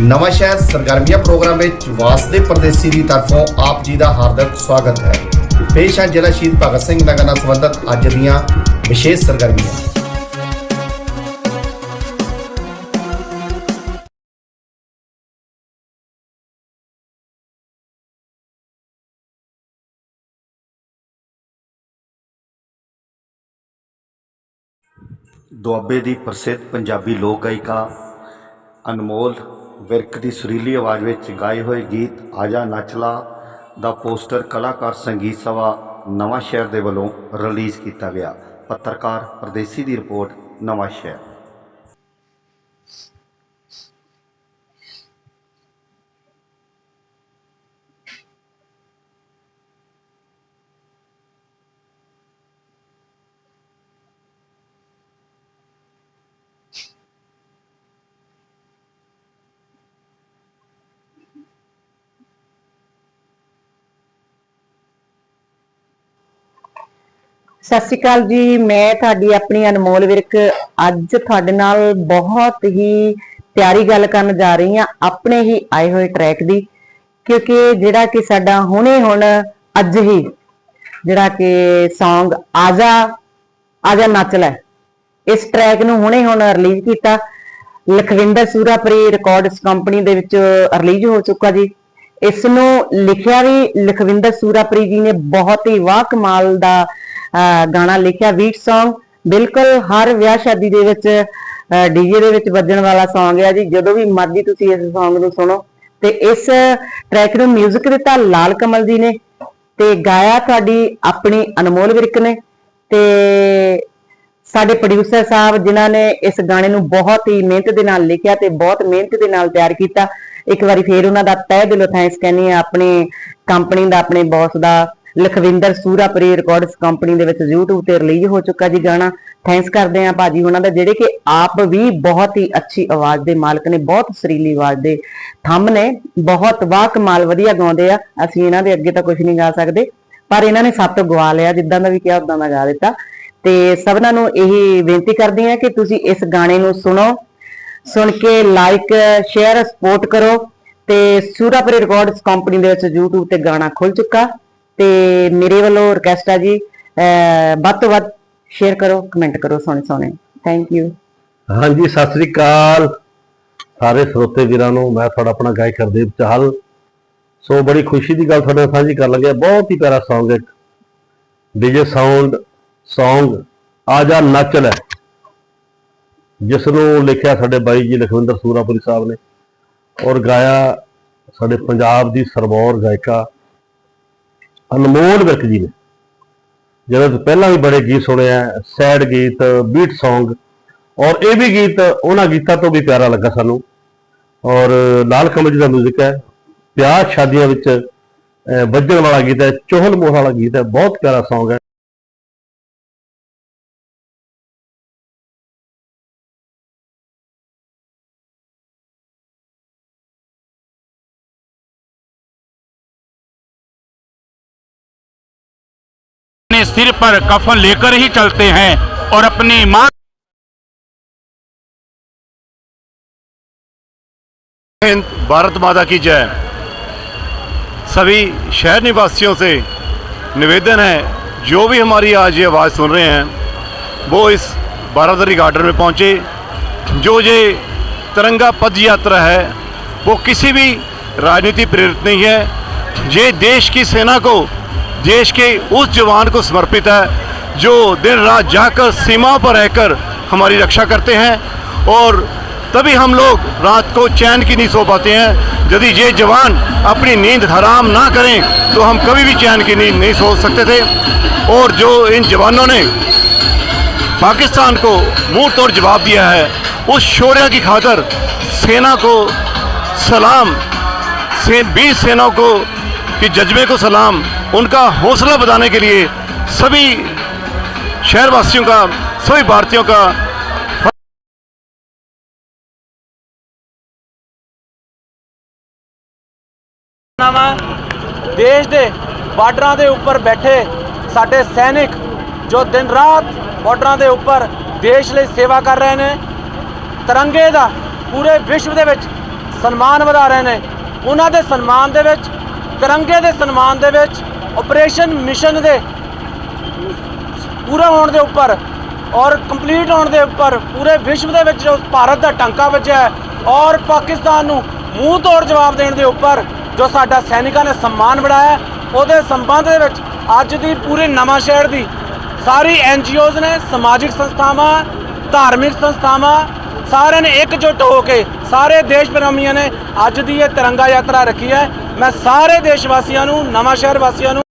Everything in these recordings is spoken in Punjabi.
ਨਵਾਂ ਸ਼ਹਿਰ ਸਰਗਰਮੀਆਂ ਪ੍ਰੋਗਰਾਮ ਵਿੱਚ ਵਾਸਦੇ ਪਰਦੇਸੀ ਦੀ ਤਰਫੋਂ ਆਪ ਜੀ ਦਾ ਹਾਰਦਿਕ ਸਵਾਗਤ ਹੈ। ਪੇਸ਼ ਹੈ ਜ਼ਿਲ੍ਹਾ ਸ਼ਹੀਦ ਭਗਤ ਸਿੰਘ ਨਗਰ ਨਾਲ ਸੰਬੰਧਿਤ ਅੱਜ ਦੀਆਂ ਵਿਸ਼ੇਸ਼ ਸਰਗਰਮੀਆਂ। ਦੁਆਬੇ ਦੀ ਪ੍ਰਸਿੱਧ ਪੰਜਾਬੀ ਲੋਕ ਗਾਇਕਾ ਅਨਮੋਲ ਵਿਰਕ ਦੀ ਸੁਰੀਲੀ ਆਵਾਜ਼ ਵਿੱਚ ਗਾਏ ਹੋਏ ਗੀਤ ਆਜਾ ਨੱਚਲਾ ਦਾ ਪੋਸਟਰ ਕਲਾਕਾਰ ਸੰਗੀਤ ਸਭਾ ਨਵਾਂ ਸ਼ਹਿਰ ਦੇ ਵੱਲੋਂ ਰਿਲੀਜ਼ ਕੀਤਾ ਗਿਆ। ਪੱਤਰਕਾਰ ਪਰਦੇਸੀ ਦੀ ਰਿਪੋਰਟ ਨਵਾਂ ਸ਼ਹਿਰ ਸਤਿ ਸ਼੍ਰੀ ਅਕਾਲ ਜੀ, ਮੈਂ ਤੁਹਾਡੀ ਆਪਣੀ ਅਨਮੋਲ ਵਿਰਕ। ਅੱਜ ਤੁਹਾਡੇ ਨਾਲ ਬਹੁਤ ਹੀ ਪਿਆਰੀ ਗੱਲ ਕਰਨ ਜਾ ਰਹੀ ਹਾਂ, ਆਪਣੇ ਹੀ ਆਏ ਹੋਏ ਟਰੈਕ ਦੀ। ਕਿਉਂਕਿ ਜਿਹੜਾ ਕਿ ਸਾਡਾ ਹੁਣੇ ਹੁਣ ਅੱਜ ਹੀ, ਜਿਹੜਾ ਕਿ Song ਆਜਾ ਆਜਾ ਨੱਚ ਲੈ। ਇਸ ਟਰੈਕ ਨੂੰ ਹੁਣੇ ਹੁਣ ਰਿਲੀਜ਼ ਕੀਤਾ। ਲਖਵਿੰਦਰ ਸੂਰਾਪਰੀ ਰਿਕਾਰਡਸ ਕੰਪਨੀ ਦੇ ਵਿੱਚ ਰਿਲੀਜ਼ ਹੋ ਚੁੱਕਾ ਜੀ। ਇਸ ਨੂੰ ਲਿਖਿਆ ਵੀ ਲਖਵਿੰਦਰ ਸੂਰਾਪਰੀ ਜੀ ਨੇ ਬਹੁਤ ਹੀ ਵਾਹ ਕਮਾਲ ਦਾ ਗਾਣਾ ਲਿਖਿਆ ਬੀਟ Song ਬਿਲਕੁਲ ਹਰ ਵਿਆਹ ਸ਼ਾਦੀ ਦੇ ਵਿੱਚ ਡੀਜੇ ਦੇ ਵਿੱਚ ਵੱਜਣ ਵਾਲਾ Song ਹੈ ਜੀ। ਜਦੋਂ ਵੀ ਮਰਜ਼ੀ ਤੁਸੀਂ ਇਸ Song ਨੂੰ ਸੁਣੋ। ਤੇ ਇਸ ਟਰੈਕ ਨੂੰ 뮤직 ਦਿੱਤਾ ਲਾਲ ਕਮਲ ਜੀ ਨੇ ਤੇ ਗਾਇਆ ਤੁਹਾਡੀ ਆਪਣੀ ਅਨਮੋਲ ਵਿਰਕ ਨੇ। ਤੇ ਸਾਡੇ ਪ੍ਰੋਡਿਊਸਰ ਸਾਹਿਬ ਜਿਨ੍ਹਾਂ ਨੇ ਇਸ ਗਾਣੇ ਨੂੰ ਬਹੁਤ ਹੀ ਮਿਹਨਤ ਦੇ ਨਾਲ ਲਿਖਿਆ ਤੇ ਬਹੁਤ ਮਿਹਨਤ ਦੇ ਨਾਲ ਤਿਆਰ ਕੀਤਾ, ਇੱਕ ਵਾਰੀ ਫੇਰ ਉਹਨਾਂ ਦਾ ਤਹਿ ਦਿਲੋਂ ਥੈਂਕਸ ਕਹਿੰਦੀ ਆ ਆਪਣੀ ਕੰਪਨੀ ਦਾ, ਆਪਣੇ ਬੌਸ ਦਾ ਲਖਵਿੰਦਰ ਸੂਰਾਪਰੀ ਰਿਕਾਰਡਸ ਕੰਪਨੀ ਦੇ ਵਿੱਚ YouTube ਤੇ ਰਿਲੀਜ਼ ਹੋ ਚੁੱਕਾ ਜੀ ਗਾਣਾ। ਥੈਂਕਸ ਕਰਦੇ ਆ ਭਾਜੀ ਉਹਨਾਂ ਦਾ, ਜਿਹੜੇ ਕਿ ਆਪ ਵੀ ਬਹੁਤ ਹੀ ਅੱਛੀ ਆਵਾਜ਼ ਦੇ ਮਾਲਕ ਨੇ, ਬਹੁਤ ਸੁਰੀਲੀ ਆਵਾਜ਼ ਦੇ ਥੰਮ ਨੇ, ਬਹੁਤ ਵਾਹ ਕਮਾਲ ਵਧੀਆ ਗਾਉਂਦੇ ਆ। ਅਸੀਂ ਇਹਨਾਂ ਦੇ ਅੱਗੇ ਤਾਂ ਕੁਝ ਨਹੀਂ ਗਾ ਸਕਦੇ, ਪਰ ਇਹਨਾਂ ਨੇ ਸਭ ਤੋਂ ਗਵਾ ਲਿਆ, ਜਿੱਦਾਂ ਦਾ ਵੀ ਕਿਹਾ ਉਦਾਂ ਦਾ ਗਾ ਦਿੱਤਾ। ਤੇ ਸਭਨਾਂ ਨੂੰ ਇਹੀ ਬੇਨਤੀ ਕਰਦੀ ਹਾਂ ਕਿ ਤੁਸੀਂ ਇਸ ਗਾਣੇ ਨੂੰ ਸੁਣੋ, ਸੁਣ ਕੇ ਲਾਈਕ ਸ਼ੇਅਰ ਸਪੋਰਟ ਕਰੋ। ਤੇ ਸੂਰਾਪੁਰੀ ਰਿਕਾਰਡਸ ਕੰਪਨੀ ਦੇ ਵਿੱਚ YouTube ਤੇ ਗਾਣਾ ਖੁੱਲ ਚੁੱਕਾ। ਤੇ ਮੇਰੇ ਵੱਲੋਂ ਰਿਕਵੈਸਟ ਆ ਜੀ ਵੱਧ ਤੋਂ ਵੱਧ ਸ਼ੇਅਰ ਕਰੋ ਕਮੈਂਟ ਕਰੋ ਸੋਹਣੇ ਸੋਹਣੇ। ਥੈਂਕ ਯੂ ਹਾਂਜੀ, ਸਤਿ ਸ੍ਰੀ ਅਕਾਲ। ਸਾਰੇ ਸਰੋਤੇ ਵੀਰਾਂ ਨੂੰ ਮੈਂ ਤੁਹਾਡਾ ਆਪਣਾ ਗਾਇਕ ਹਰਦੀਪ ਚਾਹਲ। ਸੋ ਬੜੀ ਖੁਸ਼ੀ ਦੀ ਗੱਲ ਤੁਹਾਡੇ ਨਾਲ ਸਾਂਝੀ ਕਰਨ ਲੱਗਿਆ। ਬਹੁਤ ਹੀ ਪਿਆਰਾ ਸੌਂਗ ਹੈ। ਡੀਜੇ ਸਾਊਂਡ ਸੌਂਗ ਆ ਜਾ ਨੱਚ ਲੈ। ਜਿਸ ਨੂੰ ਲਿਖਿਆ ਸਾਡੇ ਬਾਈ ਜੀ ਲਖਵਿੰਦਰ ਸੂਰਾਪੁਰੀ ਸਾਹਿਬ ਨੇ ਔਰ ਗਾਇਆ ਸਾਡੇ ਪੰਜਾਬ ਦੀ ਸਰਬੌਰ ਗਾਇਕਾ ਅਨਮੋਲ ਵਿਰਕ ਜੀ ਨੇ। ਜਿਹਦੇ ਪਹਿਲਾਂ ਵੀ ਬੜੇ ਗੀਤ ਸੁਣੇ ਆ ਸੈਡ ਗੀਤ, ਬੀਟ Song ਔਰ ਇਹ ਵੀ ਗੀਤ, ਉਹਨਾਂ ਗੀਤਾਂ ਤੋਂ ਵੀ ਪਿਆਰਾ ਲੱਗਾ ਸਾਨੂੰ। ਔਰ ਲਾਲ ਕਮਲ ਜੀ ਦਾ 뮤직 ਹੈ। ਵਿਆਹ ਸ਼ਾਦੀਆਂ ਵਿੱਚ ਵੱਜਣ ਵਾਲਾ ਗੀਤ ਹੈ ਚੋਹਲ ਮੋਹ ਵਾਲਾ ਗੀਤ ਹੈ। ਬਹੁਤ ਪਿਆਰਾ Song ਹੈ। सिर पर कफन लेकर ही चलते हैं और अपनी माँ भारत माता की जय। सभी शहर निवासियों से निवेदन है, जो भी हमारी आज ये आवाज़ सुन रहे हैं, वो इस बारादरी गार्डन में पहुँचे। जो ये तिरंगा पद यात्रा है, वो किसी भी राजनीति प्रेरित नहीं है। ये देश की सेना को देश के उस जवान को समर्पित है, जो दिन रात जाकर सीमा पर रहकर हमारी रक्षा करते हैं और तभी हम लोग रात को चैन की नहीं सो पाते हैं। यदि ये जवान अपनी नींद हराम ना करें तो हम कभी भी चैन की नींद नहीं सो सकते थे। और जो इन जवानों ने पाकिस्तान को मुँह तोड़ जवाब दिया है, उस शौर्य की खातर सेना को सलाम, से बीस सेनाओं को कि जज्बे को सलाम उनका हौसला बढ़ाने के लिए सभी शहरवासियों का सभी भारतीयों का ਵਾ ਦੇਸ਼ ਦੇ ਬਾਰਡਰਾਂ ਦੇ ਉੱਪਰ ਬੈਠੇ ਸਾਡੇ ਸੈਨਿਕ ਜੋ ਦਿਨ ਰਾਤ ਬਾਰਡਰਾਂ ਦੇ ਉੱਪਰ ਦੇਸ਼ ਲਈ ਸੇਵਾ ਕਰ ਰਹੇ ਨੇ ਤਿਰੰਗੇ ਦਾ ਪੂਰੇ ਵਿਸ਼ਵ ਦੇ ਵਿੱਚ ਸਨਮਾਨ ਵਧਾ ਰਹੇ ਨੇ ਉਹਨਾਂ ਦੇ ਸਨਮਾਨ ਦੇ ਵਿੱਚ ਤਿਰੰਗੇ ਦੇ ਸਨਮਾਨ ਦੇ ਵਿੱਚ ਆਪਰੇਸ਼ਨ ਮਿਸ਼ਨ ਦੇ ਪੂਰਾ ਹੋਣ ਦੇ ਉੱਪਰ ਔਰ ਕੰਪਲੀਟ ਹੋਣ ਦੇ ਉੱਪਰ ਪੂਰੇ ਵਿਸ਼ਵ ਦੇ ਵਿੱਚ ਜੋ ਭਾਰਤ ਦਾ ਟਾਂਕਾ ਵੱਜਿਆ ਹੈ ਔਰ ਪਾਕਿਸਤਾਨ ਨੂੰ ਮੂੰਹ ਤੋੜ ਜਵਾਬ ਦੇਣ ਦੇ ਉੱਪਰ ਜੋ ਸਾਡਾ ਸੈਨਿਕਾਂ ਨੇ ਸਨਮਾਨ ਬਣਾਇਆ ਉਹਦੇ ਸੰਬੰਧ ਦੇ ਵਿੱਚ ਅੱਜ ਦੀ ਪੂਰੇ ਨਵਾਂ ਸ਼ਹਿਰ ਦੀ ਸਾਰੀ ਐਨਜੀਓਜ਼ ਨੇ, ਸਮਾਜਿਕ ਸੰਸਥਾਵਾਂ, ਧਾਰਮਿਕ ਸੰਸਥਾਵਾਂ, ਸਾਰਿਆਂ ਨੇ ਇਕਜੁੱਟ ਹੋ ਕੇ ਸਾਰੇ ਦੇਸ਼ ਪ੍ਰੇਮੀਆਂ ਨੇ ਅੱਜ ਦੀ ਇਹ ਤਿਰੰਗਾ ਯਾਤਰਾ ਰੱਖੀ ਹੈ। ਮੈਂ ਸਾਰੇ ਦੇਸ਼ ਵਾਸੀਆਂ ਨੂੰ, ਨਵਾਂ ਸ਼ਹਿਰ ਵਾਸੀਆਂ ਨੂੰ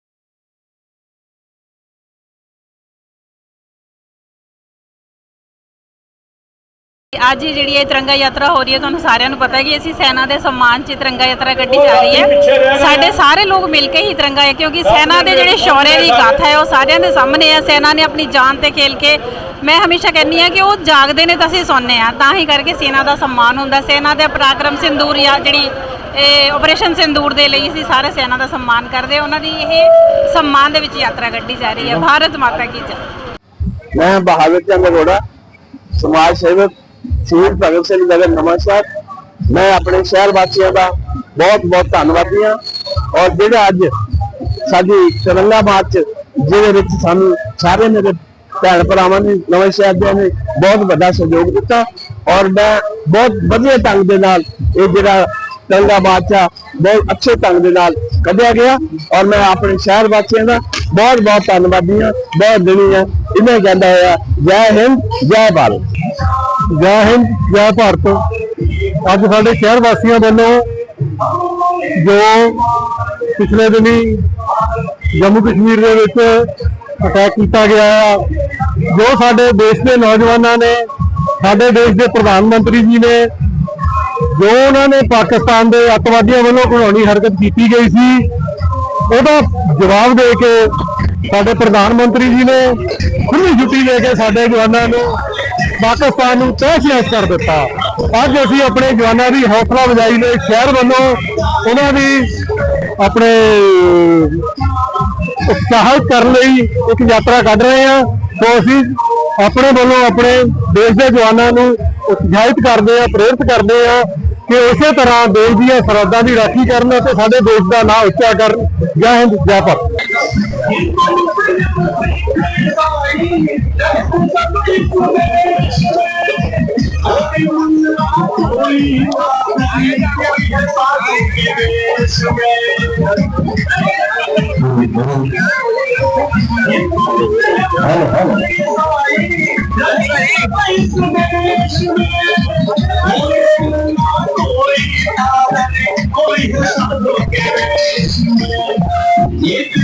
ਅੱਜ ਹੀ ਜਿਹੜੀ ਇਹ ਤਿਰੰਗਾ ਯਾਤਰਾ ਹੋ ਰਹੀ ਹੈ ਤੁਹਾਨੂੰ ਸਾਰਿਆਂ ਨੂੰ ਪਤਾ ਹੈ ਕਿ ਅਸੀਂ ਸੈਨਾ ਦੇ ਸਨਮਾਨ 'ਚ ਤਿਰੰਗਾ ਯਾਤਰਾ ਕੱਢੀ ਜਾ ਰਹੀ ਹੈ। ਸਾਡੇ ਸਾਰੇ ਲੋਕ ਮਿਲ ਕੇ ਹੀ ਤਿਰੰਗਾ ਹੈ ਕਿਉਂਕਿ ਸੈਨਾ ਦੇ ਜਿਹੜੇ ਸ਼ੌਰਯ ਦੀ ਗਾਥਾ ਹੈ ਉਹ ਸਾਰਿਆਂ ਦੇ ਸਾਹਮਣੇ ਹੈ ਸੈਨਾ ਨੇ ਆਪਣੀ ਜਾਨ ਤੇ ਖੇਲ ਕੇ ਮੈਂ ਹਮੇਸ਼ਾ ਕਹਿੰਦੀ ਹਾਂ ਕਿ ਉਹ ਜਾਗਦੇ ਨੇ ਤਾਂ ਅਸੀਂ ਸੌਂਦੇ ਆ ਤਾਂ ਹੀ ਕਰਕੇ ਸੈਨਾ ਦਾ ਸਨਮਾਨ ਹੁੰਦਾ। ਸੈਨਾ ਦੇ ਪਰਾਕਰਮ ਸਿੰਦੂਰ ਜਾਂ ਜਿਹੜੀ ਇਹ ਆਪਰੇਸ਼ਨ ਸਿੰਦੂਰ ਦੇ ਲਈ ਅਸੀਂ ਸਾਰੇ ਸੈਨਾ ਦਾ ਸਨਮਾਨ ਕਰਦੇ ਹਾਂ। ਉਹਨਾਂ ਦੀ ਇਹ ਸਨਮਾਨ ਦੇ ਵਿੱਚ ਯਾਤਰਾ ਕੱਢੀ ਜਾ ਰਹੀ ਹੈ। ਭਾਰਤ ਮਾਤਾ ਕੀ ਜੈ। ਮੈਂ ਬਹਾਦਰ ਚੰਦ ਅਰੋੜਾ ਸਮਾਜ ਸੇਵਕ ਸ਼ਹੀਦ ਭਗਤ ਸਿੰਘ ਨਗਰ ਨਵਾਂਸ਼ਹਿਰ ਮੈਂ ਆਪਣੇ ਸ਼ਹਿਰ ਵਾਸੀਆਂ ਦਾ ਬਹੁਤ ਬਹੁਤ ਧੰਨਵਾਦੀ ਹਾਂ ਔਰ ਜਿਹੜਾ ਅੱਜ ਸਾਡੀ ਤਿਰੰਗਾ ਮਾਰਚ ਜਿਹਦੇ ਵਿੱਚ ਸਾਨੂੰ ਸਾਰੇ ਮੇਰੇ ਭੈਣ ਭਰਾਵਾਂ ਨੇ ਨਵੇਂ ਸ਼ਹਿਰ ਦੇ ਨੇ ਬਹੁਤ ਵੱਡਾ ਸਹਿਯੋਗ ਦਿੱਤਾ ਔਰ ਮੈਂ ਬਹੁਤ ਵਧੀਆ ਢੰਗ ਦੇ ਨਾਲ ਇਹ ਜਿਹੜਾ ਤਿਰੰਗਾ ਮਾਰਚ ਆ, ਬਹੁਤ ਅੱਛੇ ਢੰਗ ਦੇ ਨਾਲ ਕੱਢਿਆ ਗਿਆ ਔਰ ਮੈਂ ਆਪਣੇ ਸ਼ਹਿਰ ਵਾਸੀਆਂ ਦਾ ਬਹੁਤ ਬਹੁਤ ਧੰਨਵਾਦੀ ਹਾਂ, ਬਹੁਤ ਦਿਨੀ ਹਾਂ। ਇਹਨਾਂ ਕਹਿੰਦਾ ਹੋਇਆ, ਜੈ ਹਿੰਦ, ਜੈ ਭਾਰਤ। ਜੈ ਹਿੰਦ, ਜੈ ਭਾਰਤ। ਅੱਜ ਸਾਡੇ ਸ਼ਹਿਰ ਵਾਸੀਆਂ ਵੱਲੋਂ ਜੋ ਪਿਛਲੇ ਦਿਨੀ ਜੰਮੂ ਕਸ਼ਮੀਰ ਦੇ ਵਿੱਚ ਅਟੈਕ ਕੀਤਾ ਗਿਆ ਆ, ਜੋ ਸਾਡੇ ਦੇਸ਼ ਦੇ ਨੌਜਵਾਨਾਂ ਨੇ, ਸਾਡੇ ਦੇਸ਼ ਦੇ ਪ੍ਰਧਾਨ ਮੰਤਰੀ ਜੀ ਨੇ, ਜੋ ਉਹਨਾਂ ਨੇ ਪਾਕਿਸਤਾਨ ਦੇ ਅੱਤਵਾਦੀਆਂ ਵੱਲੋਂ ਘਿਨਾਉਣੀ ਹਰਕਤ ਕੀਤੀ ਗਈ ਸੀ, ਉਹਦਾ ਜਵਾਬ ਦੇ ਕੇ ਸਾਡੇ ਪ੍ਰਧਾਨ ਮੰਤਰੀ ਜੀ ਨੇ ਖੁੱਲੀ ਛੁੱਟੀ ਦੇ ਕੇ ਸਾਡੇ ਜਵਾਨਾਂ ਨੂੰ ਪਾਕਿਸਤਾਨ ਨੂੰ ਤਹਿਸ ਕਰ ਦਿੱਤਾ। ਅੱਜ ਅਸੀਂ ਆਪਣੇ ਜਵਾਨਾਂ ਦੀ ਹੌਸਲਾ ਅਫਜ਼ਾਈ ਲਈ ਸ਼ਹਿਰ ਵੱਲੋਂ ਉਹਨਾਂ ਦੀ ਆਪਣੇ ਉਤਸ਼ਾਹਿਤ ਕਰਨ ਲਈ ਇੱਕ ਯਾਤਰਾ ਕੱਢ ਰਹੇ ਹਾਂ। ਸੋ ਅਸੀਂ ਆਪਣੇ ਵੱਲੋਂ ਆਪਣੇ ਦੇਸ਼ ਦੇ ਜਵਾਨਾਂ ਨੂੰ ਉਤਸ਼ਾਹਿਤ ਕਰਦੇ ਹਾਂ, ਪ੍ਰੇਰਿਤ ਕਰਦੇ ਹਾਂ ਕਿ ਉਸੇ ਤਰ੍ਹਾਂ ਦੇਸ਼ ਦੀਆਂ ਸਰਹੱਦਾਂ ਦੀ ਰਾਖੀ ਕਰਨ ਅਤੇ ਸਾਡੇ ਦੇਸ਼ ਦਾ ਨਾਂ ਉੱਚਾ ਕਰਨ। ਜੈ ਹਿੰਦ, ਜੈ ਭਾਰਤ। If you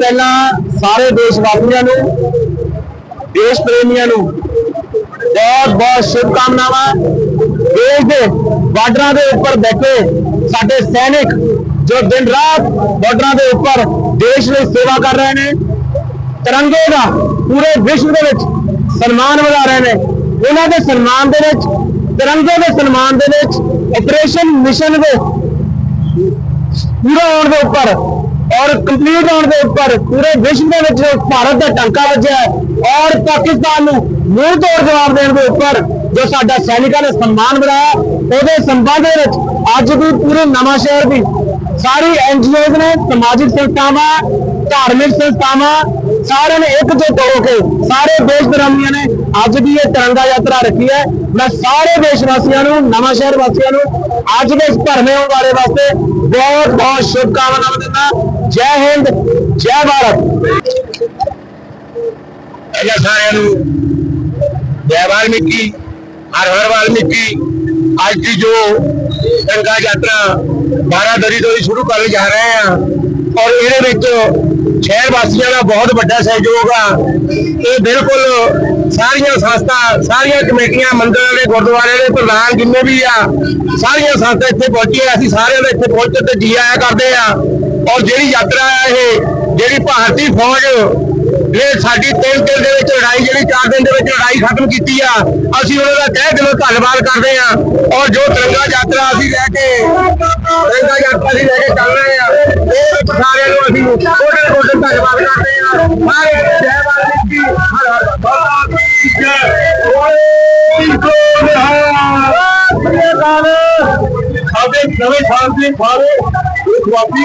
ਪਹਿਲਾਂ ਸਾਰੇ ਦੇਸ਼ ਵਾਸੀਆਂ ਨੂੰ, ਦੇਸ਼ ਪ੍ਰੇਮੀਆਂ ਨੂੰ ਬਹੁਤ ਬਹੁਤ ਸ਼ੁਭਕਾਮਨਾਵਾਂ। ਦੇਸ਼ ਦੇ ਬਾਰਡਰਾਂ ਦੇ ਉੱਪਰ ਬੈਠੇ ਸਾਡੇ ਸੈਨਿਕ ਜੋ ਦਿਨ ਰਾਤ ਬਾਰਡਰਾਂ ਦੇ ਉੱਪਰ ਦੇਸ਼ ਲਈ ਸੇਵਾ ਕਰ ਰਹੇ ਨੇ, ਤਿਰੰਗੇ ਦਾ ਪੂਰੇ ਵਿਸ਼ਵ ਦੇ ਵਿੱਚ ਸਨਮਾਨ ਵਧਾ ਰਹੇ ਨੇ। ਉਹਨਾਂ ਦੇ ਸਨਮਾਨ ਦੇ ਵਿੱਚ, ਤਿਰੰਗੇ ਦੇ ਸਨਮਾਨ ਦੇ ਵਿੱਚ ਆਪਰੇਸ਼ਨ ਮਿਸ਼ਨ ਦੇ ਪੂਰਾ ਹੋਣ ਦੇ ਉੱਪਰ ਔਰ ਕੰਪਲੀਟ ਹੋਣ ਦੇ ਉੱਪਰ ਪੂਰੇ ਵਿਸ਼ਵ ਦੇ ਵਿੱਚ ਭਾਰਤ ਦਾ ਟੰਕਾ ਵੱਜਿਆ ਔਰ ਪਾਕਿਸਤਾਨ ਨੂੰ ਮੂੰਹ ਤੋੜ ਜਵਾਬ ਦੇਣ ਦੇ ਉੱਪਰ ਜੋ ਸਾਡਾ ਸੈਨਿਕਾਂ ਨੇ ਸਨਮਾਨ ਬਣਾਇਆ, ਉਹਦੇ ਸੰਬੰਧ ਵਿੱਚ ਅੱਜ ਵੀ ਪੂਰੇ ਨਵਾਂ ਸ਼ਹਿਰ ਦੀ ਸਾਰੀ ਐਨਜੀਓਜ਼ ਨੇ ਸਮਾਜਿਕ ਸੰਸਥਾਵਾਂ, ਧਾਰਮਿਕ ਸੰਸਥਾਵਾਂ ਸਾਰਿਆਂ ਨੇ ਇਕਜੁੱਟ ਹੋ ਕੇ। ਸਾਰੇ ਦੇਸ਼ ਧਰਮੀਆਂ ਨੇ, ਅੱਜ ਦੀ ਇਹ ਤਿਰੰਗਾ ਯਾਤਰਾ ਰੱਖੀ ਹੈ। ਮੈਂ ਸਾਰੇ ਦੇਸ਼ ਵਾਸੀਆਂ ਨੂੰ, ਨਵਾਂ ਸ਼ਹਿਰ ਵਾਸੀਆਂ ਨੂੰ, ਅੱਜ ਦੇ ਇਸ ਭਰਵੇਂ ਵਾਰੇ ਵਾਸਤੇ ਬਹੁਤ ਬਹੁਤ ਸ਼ੁਭਕਾਮਨਾਵਾਂ ਦਿੰਦਾ ਜੈ ਹਿੰਦ, ਜੈ ਭਾਰਤ। ਪਹਿਲਾਂ ਸਾਰਿਆਂ ਨੂੰ ਜੈ ਵਾਲਮੀਕੀ, ਹਰ ਹਰ ਵਾਲਮੀਕੀ। ਅੱਜ ਦੀ ਜੋ ਗੰਗਾ ਯਾਤਰਾ ਬਾਰਾਦਰੀ ਤੋਂ ਹੀ ਸ਼ੁਰੂ ਕਰਨ ਜਾ ਰਹੇ ਆ ਔਰ ਇਹਦੇ ਵਿੱਚ ਸ਼ਹਿਰ ਵਾਸੀਆਂ ਦਾ ਬਹੁਤ ਵੱਡਾ ਸਹਿਯੋਗ ਆ। ਇਹ ਬਿਲਕੁਲ ਸਾਰੀਆਂ ਸੰਸਥਾ, ਸਾਰੀਆਂ ਕਮੇਟੀਆਂ ਮੰਦਰਾਂ ਦੇ ਗੁਰਦੁਆਰੇ ਦੇ ਪ੍ਰਧਾਨ ਜਿੰਨੇ ਵੀ ਆ, ਸਾਰੀਆਂ ਸੰਸਥਾ ਇੱਥੇ ਪਹੁੰਚੀਆਂ। ਅਸੀਂ ਸਾਰਿਆਂ ਦਾ ਇੱਥੇ ਪਹੁੰਚ ਤੇ ਜੀ ਆਇਆ ਕਰਦੇ ਆ। ਔਰ ਜਿਹੜੀ ਯਾਤਰਾ ਆ ਇਹ, ਜਿਹੜੀ ਭਾਰਤੀ ਫੌਜ ਇਹ ਸਾਡੀ ਤਿੰਨ ਦਿਨ ਦੇ ਵਿੱਚ ਲੜਾਈ ਜਿਹੜੀ ਚਾਰ ਦਿਨ ਦੇ ਵਿੱਚ ਲੜਾਈ ਖਤਮ ਕੀਤੀ ਆ, ਅਸੀਂ ਉਹਨਾਂ ਦਾ ਤਹਿ ਦਿਲੋਂ ਧੰਨਵਾਦ ਕਰਦੇ ਆ। ਔਰ ਜੋ ਤਿਰੰਗਾ ਯਾਤਰਾ ਅਸੀਂ ਲੈ ਕੇ, ਤਿਰੰਗਾ ਯਾਤਰਾ ਅਸੀਂ ਲੈ ਕੇ ਚੱਲ ਰਹੇ ਆ, ਇਹ ਸਾਰਿਆਂ ਨੂੰ ਅਸੀਂ ਕੋਟੇ ਕੋਟੇ ਧੰਨਵਾਦ ਕਰਦੇ ਆ। ਸਾਰੇ ਨੂੰ ਜੈ ਵਾਲਮੀਕੀ ਹਰ ਹਰ ਬਾਬਾ ਜੈ। ਓਏ ਕੋ ਸਾਡੇ ਨਵੇਂ ਸਾਲ ਦੇ ਸਾਰੇ ਦੇਸ਼ਵਾਸੀ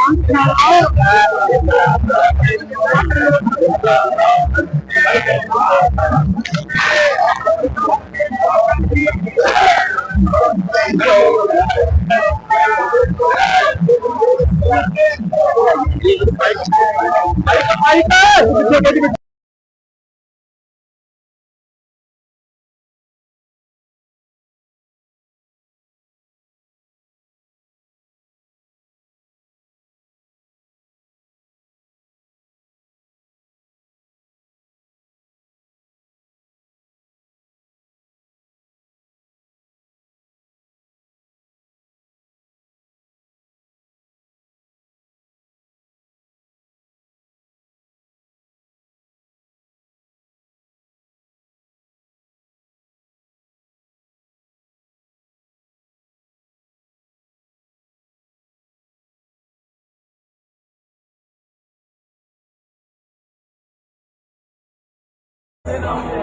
Aí tá, tá. Gracias.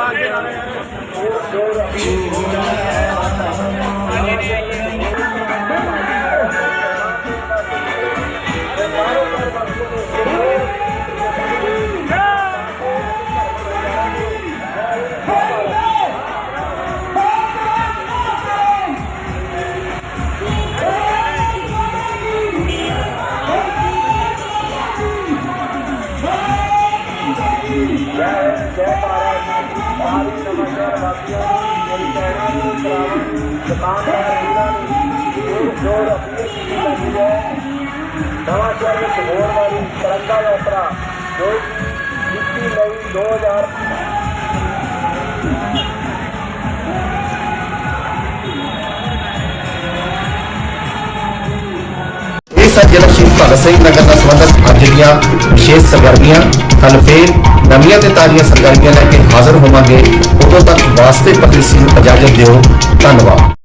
Oh, yeah. ਕਹਿਣਾ ਨੂੰ ਕਰਾਵਾਂ ਦੁਕਾਨਦਾਰ ਵੀਰਾਂ ਨੂੰ ਜੋਰ ਜੋਰ ਅਪੀਲ ਕੀਤੀ ਜਾਂਦੀ ਹੈ ਨਵਾਂ ਸ਼ਹਿਰ ਵਿੱਚ ਹੋਣ ਵਾਲੀ ਤਿਰੰਗਾ ਯਾਤਰਾ ਜੋ ਕਿ 21 ਮਈ 2000 ਇਹ ਸਨ ਜ਼ਿਲ੍ਹਾ ਸ਼ਹੀਦ ਭਗਤ ਸਿੰਘ ਨਗਰ ਨਾਲ ਸੰਬੰਧਿਤ ਅੱਜ ਦੀਆਂ ਵਿਸ਼ੇਸ਼ ਸਰਗਰਮੀਆਂ ਕੱਲ ਫੇਰ ਨਵੀਆਂ ਤੇ ਤਾਜ਼ੀਆਂ ਸਰਗਰਮੀਆਂ ਲੈ ਕੇ ਹਾਜ਼ਰ ਹੋਵਾਂਗੇ। ਉਦੋਂ ਤੱਕ ਵਾਸਤੇ ਪਤੀਸੀ ਨੂੰ ਇਜਾਜ਼ਤ ਦਿਓ। ਧੰਨਵਾਦ।